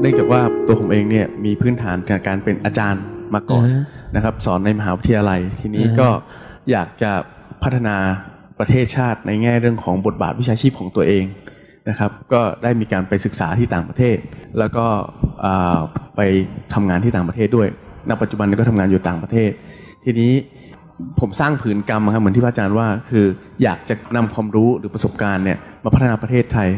เนื่องจากว่าตัวผมเองเนี่ยมีพื้นฐานจากการเป็นอาจารย์มาก่อนอ่าฮะนะครับ สอนในมหาวิทยาลัย ทีนี้อ่าฮะก็อยากจะพัฒนาประเทศชาติในแง่เรื่องของบทบาทวิชาชีพของตัวเองนะครับ ก็ได้มีการไปศึกษาที่ต่างประเทศ แล้วก็อ่าไปทำงานที่ต่างประเทศด้วยณปัจจุบันก็ทำงานอยู่ต่างประเทศ ทีนี้ผมสร้างผืนกรรมครับเหมือนที่พระอาจารย์ว่า คืออยากจะนำความรู้หรือประสบการณ์เนี่ยมาพัฒนาประเทศไทย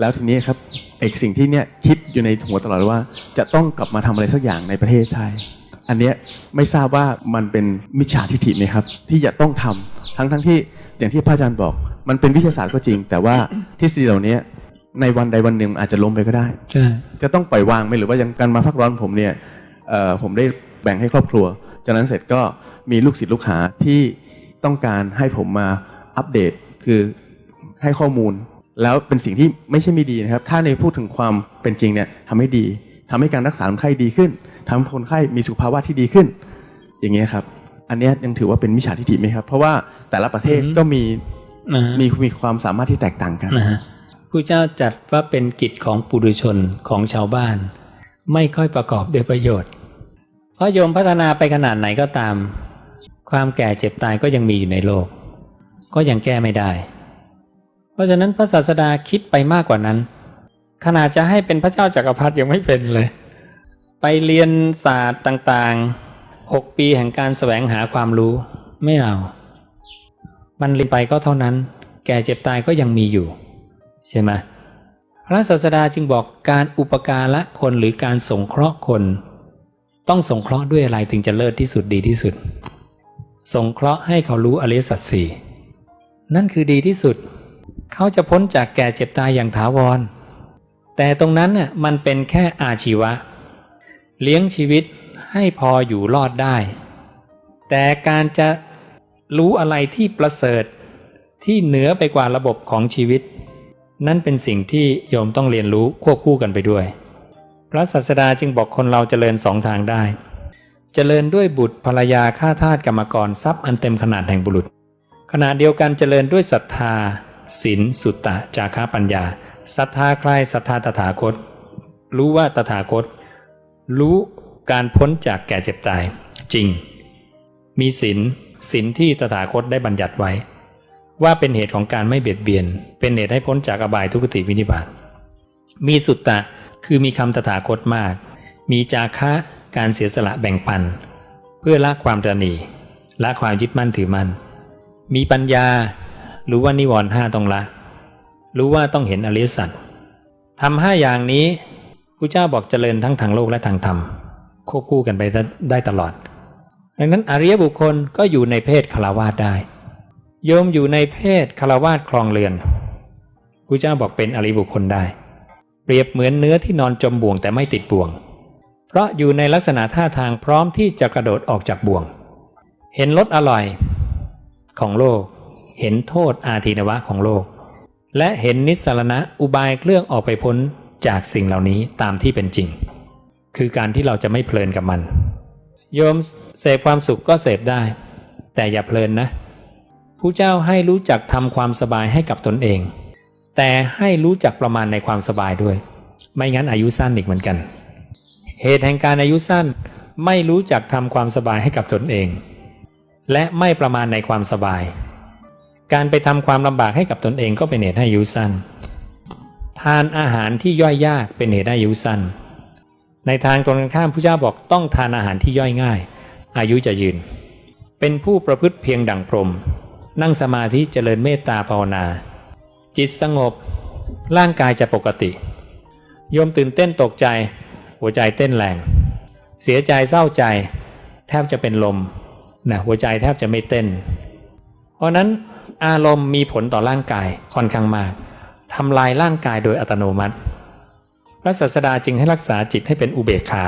แล้วทีนี้ครับเอกสิ่งที่เนี่ยคิดอยู่ในหัวตลอดว่า จะต้องกลับมาทำอะไรสักอย่างในประเทศไทย อันเนี้ยไม่ทราบว่ามันเป็นมิจฉาทิฐิไหมครับ ที่จะต้องทำทั้งทั้งที่อย่างที่พระอาจารย์บอก มันเป็นวิทยาศาสตร์ก็จริง แต่ว่าทฤษฎีเหล่านี้ในวันใดวันหนึ่งอาจจะล้มไปก็ได้ใช่จะต้องปล่อยวางไหมหรือว่ายังการมาพักร้อนผมเนี่ยเอ่อผมได้แบ่งให้ครอบครัว จากนั้นเสร็จก็มีลูกศิษย์ลูกหาที่ต้องการให้ผมมาอัปเดตคือให้ข้อมูล แล้วเป็นสิ่งที่ไม่ใช่ไม่ดีนะครับ ถ้าในพูดถึงความเป็นจริงเนี่ยทำให้ดีทำให้การรักษาคนไข้ดีขึ้นทำให้คนไข้มีสุขภาวะที่ดีขึ้น อย่างเงี้ยครับ อันเนี้ยยังถือว่าเป็นมิจฉาทิฏฐิไหมครับ เพราะว่าแต่ละประเทศก็มีนะฮะมีมีความสามารถที่แตกต่างกันนะฮะผู้เจ้าจัดว่าเป็นกิจของปุถุชนของชาวบ้าน ไม่ค่อยประกอบด้วยประโยชน์ เพราะโยมพัฒนาไปขนาดไหนก็ตาม ความแก่เจ็บตายก็ยังมีอยู่ในโลก ก็ยังแก้ไม่ได้ เพราะฉะนั้นพระศาสดาคิดไปมากกว่านั้น ขนาดจะให้เป็นพระเจ้าจากักรพรรดิยังไม่เป็นเลย ไปเรียนศาสตร์ต่างๆหกปีแห่งการแสวงหาความรู้ไม่เอา มันเรียนไปก็เท่านั้น แก่เจ็บตายก็ยังมีอยู่ ใช่ไหมพระศาสดาจึงบอกการอุปการะคนหรือการสงเคราะห์คน ต้องสงเคราะห์ด้วยอะไรถึงจะเลิศที่สุดดีที่สุด สงเคราะห์ให้เขารู้อริยสัจสี่นั่นคือดีที่สุด เขาจะพ้นจากแก่เจ็บตายอย่างถาวร แต่ตรงนั้นน่ะมันเป็นแค่อาชีวะ เลี้ยงชีวิตให้พออยู่รอดได้ แต่การจะรู้อะไรที่ประเสริฐที่เหนือไปกว่าระบบของชีวิต นั่นเป็นสิ่งที่โยมต้องเรียนรู้ควบคู่กันไปด้วย พระศาสดาจึงบอกคนเราเจริญสองทางได้เจริญด้วยบุตรภรรยาข้าทาสกรรมกรทรัพย์อันเต็มขนาดแห่งบุรุษ ขณะเดียวกันเจริญด้วยศรัทธา ศีลสุตตะจาคะปัญญาศรัทธาใครศรัทธาตถาคต รู้ว่าตถาคต รู้การพ้นจากแก่เจ็บตาย จริง มีศีลศีลที่ตถาคตได้บัญญัติไว้ ว่าเป็นเหตุของการไม่เบียดเบียน เป็นเหตุให้พ้นจากอบายทุกขติวินิบาตมีสุตตะคือมีคำตถาคตมาก มีจาคะการเสียสละแบ่งปัน เพื่อละความตรณีละความยึดมั่นถือมั่นมีปัญญา รู้ว่านิวรณ์ห้าต้องละ รู้ว่าต้องเห็นอริยสัจทำห้าอย่างนี้พระเจ้าบอกเจริญทั้งทางโลกและทางธรรมควบคู่กันไปได้ตลอด ดังนั้นอริยบุคคลก็อยู่ในเพศคารวาสได้ โยมอยู่ในเพศคารวาสครองเรือนพระเจ้าบอกเป็นอริยบุคคลได้ เปรียบเหมือนเนื้อที่นอนจมบ่วงแต่ไม่ติดบ่วง เพราะอยู่ในลักษณะท่าทางพร้อมที่จะกระโดดออกจากบ่วง เห็นรสอร่อยของโลก เห็นโทษอาทินวะของโลก และเห็นนิสสารณะอุบายเครื่องออกไปพ้นจากสิ่งเหล่านี้ตามที่เป็นจริง คือการที่เราจะไม่เพลินกับมัน โยมเสพความสุขก็เสพได้ แต่อย่าเพลินนะผู้เจ้าให้รู้จักทำความสบายให้กับตนเอง แต่ให้รู้จักประมาณในความสบายด้วย ไม่งั้นอายุสั้นอีกเหมือนกัน เหตุแห่งการอายุสั้นไม่รู้จักทำความสบายให้กับตนเอง และไม่ประมาณในความสบาย การไปทำความลำบากให้กับตนเองก็เป็นเหตุให้อายุสั้น ทานอาหารที่ย่อยยากเป็นเหตุให้อายุสั้น ในทางตรงกันข้ามพระเจ้าบอกต้องทานอาหารที่ย่อยง่าย อายุจะยืน เป็นผู้ประพฤติเพียงดั่งพรหมนั่งสมาธิเจริญเมตตาภาวนา จิตสงบ ร่างกายจะปกติ โยมตื่นเต้นตกใจ หัวใจเต้นแรง เสียใจเศร้าใจ แทบจะเป็นลมนะหัวใจแทบจะไม่เต้น เพราะนั้น อารมณ์มีผลต่อร่างกายค่อนข้างมากทำลายร่างกายโดยอัตโนมัติ พระศาสดาจึงให้รักษาจิตให้เป็นอุเบกขา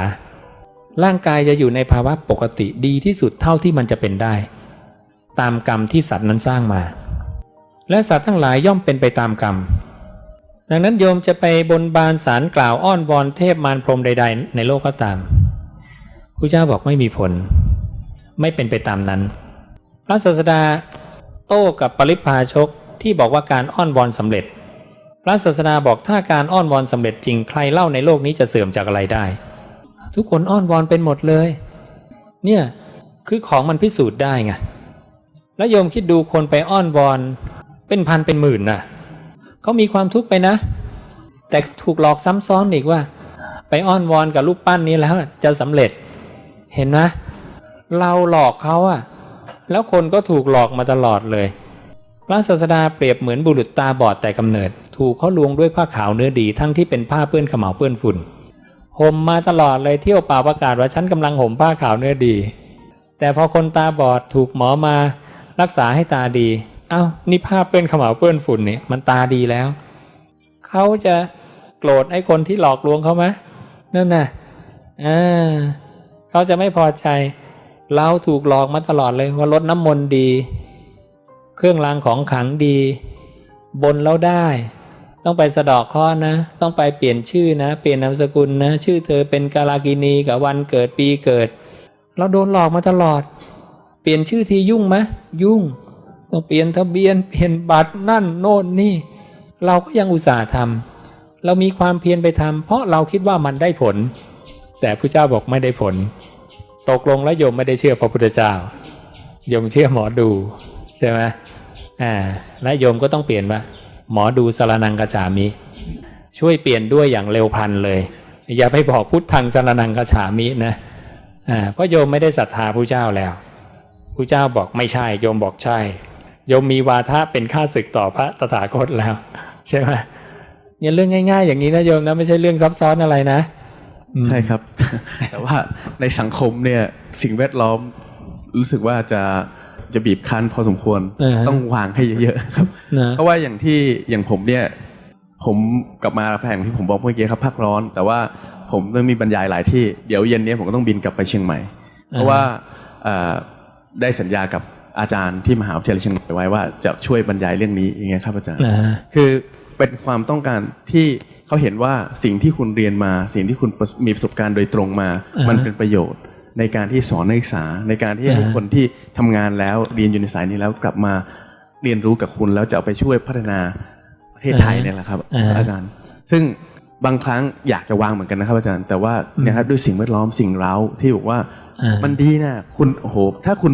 ร่างกายจะอยู่ในภาวะปกติดีที่สุดเท่าที่มันจะเป็นได้ ตามกรรมที่สัตว์นั้นสร้างมา และสัตว์ทั้งหลายย่อมเป็นไปตามกรรม ดังนั้นโยมจะไปบนบานสารกล่าวอ้อนวอนเทพมารพรมใด ๆ ในโลกก็ตามพระเจ้าบอกไม่มีผล ไม่เป็นไปตามนั้น พระศาสดา โต้กับปริพาชกที่บอกว่าการอ้อนวอนสำเร็จ พระศาสดาบอกถ้าการอ้อนวอนสำเร็จจริงใครเล่าในโลกนี้จะเสื่อมจากอะไรได้ ทุกคนอ้อนวอนเป็นหมดเลย เนี่ยคือของมันพิสูจน์ได้ไงแล้วโยมคิดดูคนไปอ้อนวอน เป็นพันเป็นหมื่นน่ะเขามีความทุกข์ไปนะ แต่ถูกหลอกซ้ำซ้อนอีกว่า ไปอ้อนวอนกับรูปปั้นนี้แล้วจะสำเร็จ เห็นไหมเราหลอกเขาอะ แล้วคนก็ถูกหลอกมาตลอดเลย พระศาสดาเปรียบเหมือนบุรุษตาบอดแต่กำเนิด ถูกเขาลวงด้วยผ้าขาวเนื้อดีทั้งที่เป็นผ้าเปื้อนขมเหลาเปื้อนฝุ่นห่มมาตลอดเลยเที่ยวเป่าประกาศว่าฉันกำลังห่มผ้าขาวเนื้อดี แต่พอคนตาบอดถูกหมอมา รักษาให้ตาดีเอ้านี่ผ้าเปื้อนขมเหลาเปื้อนฝุ่นนี่มันตาดีแล้ว เขาจะโกรธไอ้คนที่หลอกลวงเขาไหมนั่นน่ะอ่าเขาจะไม่พอใจ เราถูกหลอกมาตลอดเลยว่าลดน้ำมนต์ดี เครื่องรางของขลังดี บนแล้วได้ ต้องไปสะดอกข้อนะ ต้องไปเปลี่ยนชื่อนะ เปลี่ยนนามสกุลนะ ชื่อเธอเป็นกาลากินีกับวันเกิดปีเกิด เราโดนหลอกมาตลอด เปลี่ยนชื่อทียุ่งไหมยุ่ง ต้องเปลี่ยนทะเบียน เปลี่ยนบัตรนั่นโน่นนี่ เราก็ยังอุตส่าห์ทำเรามีความเพียรไปทำเพราะเราคิดว่ามันได้ผล แต่พระเจ้าบอกไม่ได้ผล ตกลงแล้วโยมไม่ได้เชื่อพระพุทธเจ้าโยมเชื่อหมอดูใช่ไหมอ่าและโยมก็ต้องเปลี่ยนว่าหมอดูสารนังกระฉามิ ช่วยเปลี่ยนด้วยอย่างเร็วพันเลย อย่าไปบอกพุทธังสารนังกระฉามินะอ่าเพราะโยมไม่ได้ศรัทธาพระเจ้าแล้วพระเจ้าบอกไม่ใช่ โยมบอกใช่โยมมีวาทะเป็นข้าศึกต่อพระตถาคตแล้ว ใช่ไหมเนี่ยเรื่องง่าย ๆ อย่างนี้นะโยมนะไม่ใช่เรื่องซับซ้อนอะไรนะ ใช่ครับ แต่ว่าในสังคมเนี่ยสิ่งแวดล้อมรู้สึกว่าจะจะบีบคั้นพอสมควรอ่าฮะต้องวางให้เยอะๆครับนะเพราะว่าอย่างที่อย่างผมเนี่ย ผมกลับมาแผงที่ผมบอกเมื่อกี้ครับภาคร้อน แต่ว่าผมต้องมีบรรยายหลายที่เดี๋ยวเย็นเนี้ผมก็ต้องบินกลับไปเชียงใหม่ เพราะว่าเอ่อได้สัญญากับอาจารย์ที่มหาวิทยาลัยเชียงใหม่ไว้ว่าจะช่วยบรรยายเรื่องนี้อย่างเงี้ยครับอาจารย์นะฮะคือเป็นความต้องการที่ เขาเห็นว่าสิ่งที่คุณเรียนมา สิ่งที่คุณประสมีประสบการณ์โดยตรงมาอ่าฮะมันเป็นประโยชน์ในการที่สอนนักศึกษา ในการที่ให้อ่าฮะคนที่ทำงานแล้วเรียนอยู่ในสายนี้แล้วกลับมาเรียนรู้กับคุณแล้วจะเอาไปช่วยพัฒนาประเทศไทยเนี่ยแหละครับอ่าฮะอาจารย์ ซึ่งบางครั้งอยากจะวางเหมือนกันนะครับอาจารย์ แต่ว่าเนี่ยครับด้วยสิ่งแวดล้อมสิ่งเร้าที่บอกว่าอ่ามันดีนะคุณโอ้โหถ้าคุณ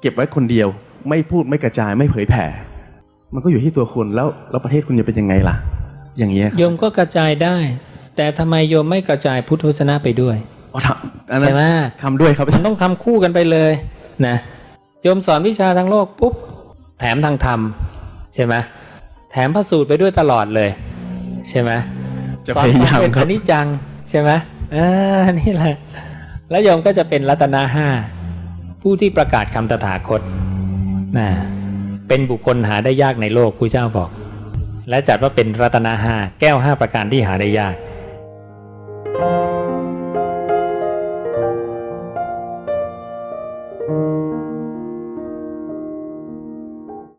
เก็บไว้คนเดียว ไม่พูดไม่กระจายไม่เผยแผ่ มันก็อยู่ที่ตัวคุณแล้วแล้วประเทศคุณจะเป็นยังไงล่ะ อย่างเงี้ยครับโยมก็กระจายได้ แต่ทำไมโยมไม่กระจายพุทธวจนะไปด้วยอ๋อทำอันนั้ใช่นไหมทำด้วยครับอามัจานรย์ต้องทำคู่กันไปเลยนะโยมสอนวิชาทางโลกปุ๊บแถมทางธรรมใช่ไหมแถมพระสูตรไปด้วยตลอดเลย ใช่ไหมจะสอนพยายามเป็นคอรับนิจจังใช่ไหมอ่านี่แหละแล้วโยมก็จะเป็นรัตนาห้าผู้ที่ประกาศคำตถาคตนะเป็นบุคคลหาได้ยากในโลกผู้เจ้าบอก และจัดว่าเป็นรัตนาหาแก้วห้าประการที่หาได้ยาก